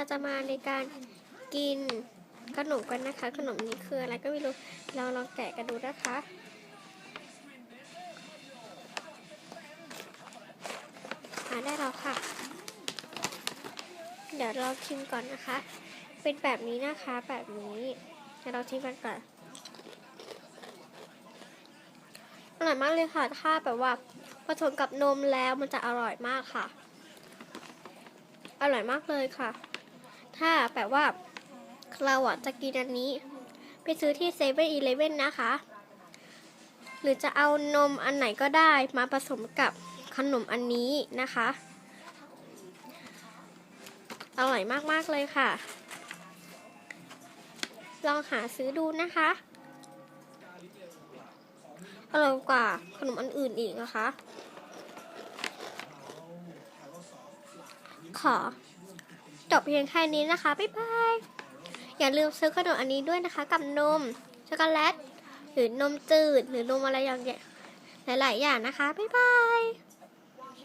เราจะมาในการกินขนมกันนะคะ ขนมนี้คืออะไรก็ไม่รู้เราลองแกะกันดูนะคะอ่าได้แล้วค่ะ เดี๋ยวเราชิมก่อนนะคะ เป็นแบบนี้นะคะแบบนี้เดี๋ยวเราชิมกันก่อนอร่อยมากเลยค่ะ ถ้าแบบว่าผสมกับนมแล้วมันจะอร่อยมากค่ะ อร่อยมากเลยค่ะ ถ้าแบบว่าเราอะจะกินอันนี้ ไปซื้อที่เซเว่นอีเลเว่นนะคะ หรือจะเอานมอันไหนก็ได้มาผสมกับขนมอันนี้นะคะ อร่อยมากๆเลยค่ะ ลองหาซื้อดูนะคะอร่อยกว่าขนมอันอื่นอีกนะคะ ขอ จบเพียงแค่นี้นะคะ บ๊ายบาย อย่าลืมซื้อขนมอันนี้ด้วยนะคะ กับนม ช็อกโกแลต หรือนมจืด หรือนมอะไรอย่างเงี้ยหลายๆอย่างนะคะ บ๊ายบาย